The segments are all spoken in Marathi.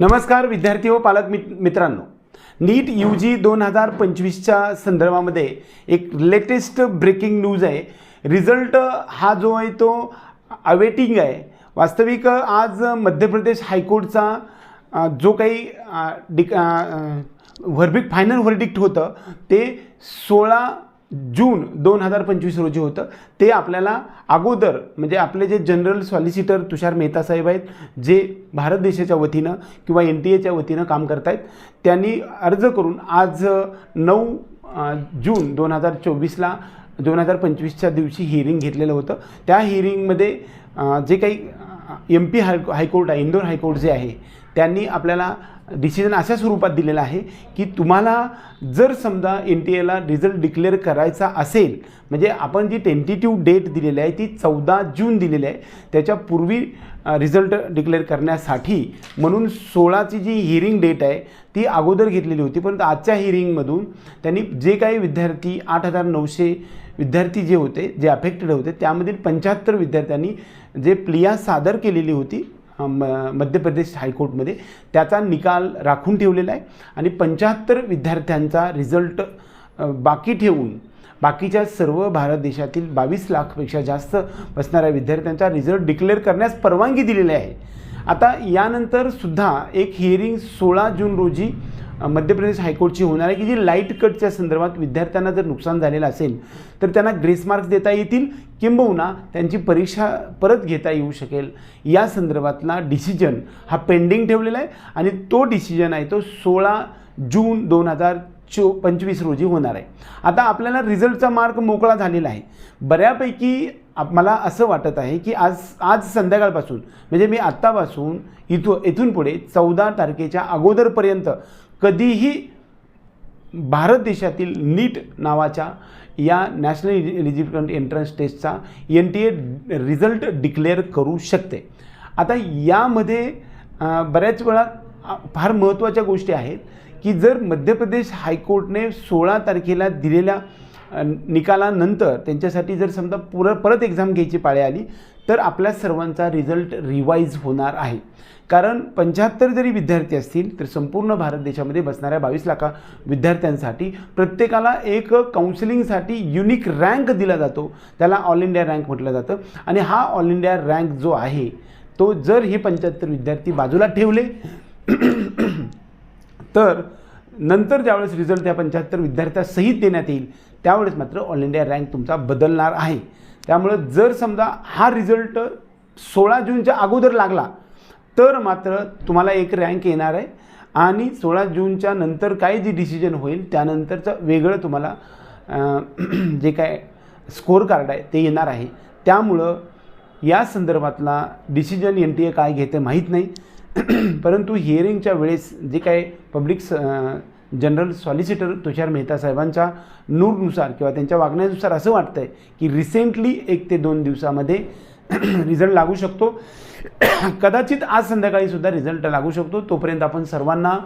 नमस्कार विद्यार्थी व पालक मित मित्रांनो. नीट यू जी दोन हजार पंचवीसच्या संदर्भामध्ये एक लेटेस्ट ब्रेकिंग न्यूज आहे. रिझल्ट हा जो आहे तो अवेटिंग आहे. वास्तविक आज मध्य प्रदेश हायकोर्टचा जो काही डिक व्हर्बिक फायनल व्हर्डिक्ट होतं ते सोळा जून दोन हजार पंचवीस रोजी होतं. ते आपल्याला अगोदर म्हणजे आपले जे जनरल सॉलिसिटर तुषार मेहता साहेब आहेत जे भारत देशाच्या वतीनं किंवा एन टी एच्या वतीनं काम करतायत त्यांनी अर्ज करून आज नऊ जून दोन हजार चोवीसला दोन हजार पंचवीसच्या दिवशी हिअरिंग घेतलेलं होतं. त्या हिअरिंगमध्ये जे काही एम पी हाय हायकोर्ट आहे इंदोर हायकोर्ट जे आहे त्यांनी आपल्याला डिसिजन अशा स्वरूपात दिलेलं आहे की तुम्हाला जर समजा एन टी एला रिझल्ट डिक्लेअर करायचा असेल म्हणजे आपण जी टेंटेटिव्ह डेट दिलेली आहे ती चौदा जून दिलेली आहे त्याच्यापूर्वी रिझल्ट डिक्लेअर करण्यासाठी म्हणून सोळाची जी हिअरिंग डेट आहे ती अगोदर घेतलेली होती परंतु आजच्या हिअरिंगमधून त्यांनी जे काही विद्यार्थी आठ हजार नऊशे विद्यार्थी जे होते जे अफेक्टेड होते त्यामधील पंच्याहत्तर विद्यार्थ्यांनी जे प्लिया सादर केलेली होती म मध्य प्रदेश हायकोर्टमध्ये त्याचा निकाल राखून ठेवलेला आहे. आणि पंच्याहत्तर विद्यार्थ्यांचा रिझल्ट बाकी ठेवून बाकीच्या सर्व भारत देशातील बावीस लाखपेक्षा जास्त बसणाऱ्या विद्यार्थ्यांचा रिझल्ट डिक्लेअर करण्यास परवानगी दिलेली आहे. आता यानंतर सुद्धा एक हिअरिंग सोळा जून रोजी मध्य प्रदेश हायकोर्टची होणार आहे की जी लाइट कटच्या संदर्भात विद्यार्थ्यांना जर नुकसान झालेलं असेल तर त्यांना ग्रेस मार्क्स देता येतील किंबहुना त्यांची परीक्षा परत घेता येऊ शकेल. या संदर्भातला डिसिजन हा पेंडिंग ठेवलेला आहे आणि तो डिसिजन आहे तो सोळा जून दोन हजार चो पंचवीस रोजी होणार आहे. आता आपल्याला रिझल्टचा मार्क मोकळा झालेला आहे. बऱ्यापैकी मला असं वाटत आहे की आज आज संध्याकाळपासून म्हणजे मी आत्तापासून इथून इथून पुढे चौदा तारखेच्या अगोदरपर्यंत कधीही भारत देशातील नीट नावाच्या या national eligible entrance टेस्टचा N T A result declare करू शकते. आता यामध्ये बऱ्याच वेळा फार महत्त्वाच्या गोष्टी आहेत. की जर मध्य प्रदेश हायकोर्टने सोळा तारखेला दिलेल्या निकालानंतर त्यांच्यासाठी जर समजा पुर परत एक्झाम घ्यायची पाळी आली तर आपल्या सर्वांचा रिझल्ट रिवाईज होणार आहे. कारण पंच्याहत्तर जरी विद्यार्थी असतील तर संपूर्ण भारत देशामध्ये बसणाऱ्या बावीस लाखा विद्यार्थ्यांसाठी प्रत्येकाला एक काउन्सिलिंगसाठी युनिक रँक दिला जातो. त्याला ऑल इंडिया रँक म्हटलं जातं. आणि हा ऑल इंडिया रँक जो आहे तो जर हे पंच्याहत्तर विद्यार्थी बाजूला ठेवले तर नंतर ज्यावेळेस रिझल्ट त्या पंच्याहत्तर विद्यार्थ्यासहित देण्यात येईल त्यावेळेस मात्र ऑल इंडिया रँक तुमचा बदलणार आहे. त्यामुळं जर समजा हा रिझल्ट सोळा जूनच्या अगोदर लागला तर मात्र तुम्हाला एक रँक येणार आहे. आणि सोळा जूनच्या नंतर काय जी डिसिजन होईल त्यानंतरचं वेगळं तुम्हाला जे काय स्कोअर कार्ड आहे ते येणार आहे. त्यामुळं या संदर्भातला डिसिजन एन टी ए काय घेते माहीत नाही. परंतु हिअरिंगच्या वेळेस जे काय पब्लिक स जनरल सॉलिसिटर तुषार मेहता साहेबांच्या नूरनुसार किंवा त्यांच्या वागण्यानुसार असं वाटतं आहे की रिसेंटली एक ते दोन दिवसामध्ये रिझल्ट लागू शकतो. कदाचित आज संध्याकाळीसुद्धा रिझल्ट लागू शकतो. तोपर्यंत आपण सर्वांना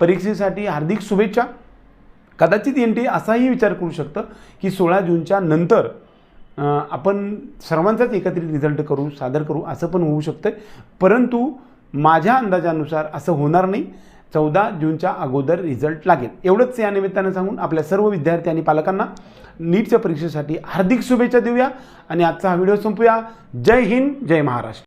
परीक्षेसाठी हार्दिक शुभेच्छा. कदाचित एन टी असाही विचार करू शकतं की सोळा जूनच्या नंतर आपण सर्वांचाच एकत्रित रिझल्ट करू सादर करू असं पण होऊ शकतं परंतु माझ्या अंदाजानुसार असं होणार नाही. चौदा जूनच्या अगोदर रिझल्ट लागेल. एवढंच या निमित्तानं सांगून आपल्या सर्व विद्यार्थी आणि पालकांना नीटच्या परीक्षेसाठी हार्दिक शुभेच्छा देऊया. आणि आजचा हा व्हिडिओ संपूया. जय हिंद जय महाराष्ट्र.